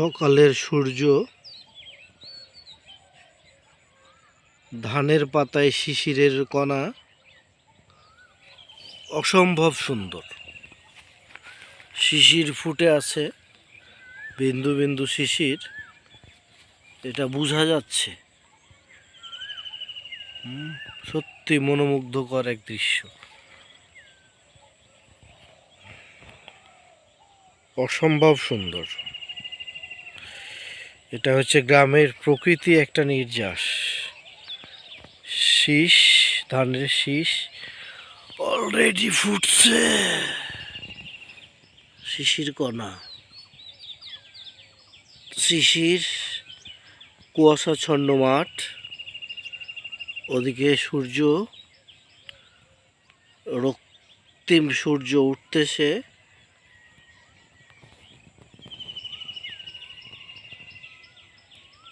সকালের সূর্য ধানের পাতায় শিশিরের কণা অসম্ভব সুন্দর। শিশির ফুটে আছে, বিন্দু বিন্দু শিশির। এটা বোঝা যাচ্ছে। সত্যি মনোমুগ্ধকর এক দৃশ্য। অসম্ভব সুন্দর। এটা হচ্ছে গ্রামের প্রকৃতি একটা নির্যাস। শীষ, ধানের শীষ অলরেডি ফুটছে। শিশির কণা। শিশির কুয়াশাচ্ছন্ন মাঠ। ওদিকে সূর্য, রক্তিম সূর্য উঠতেছে।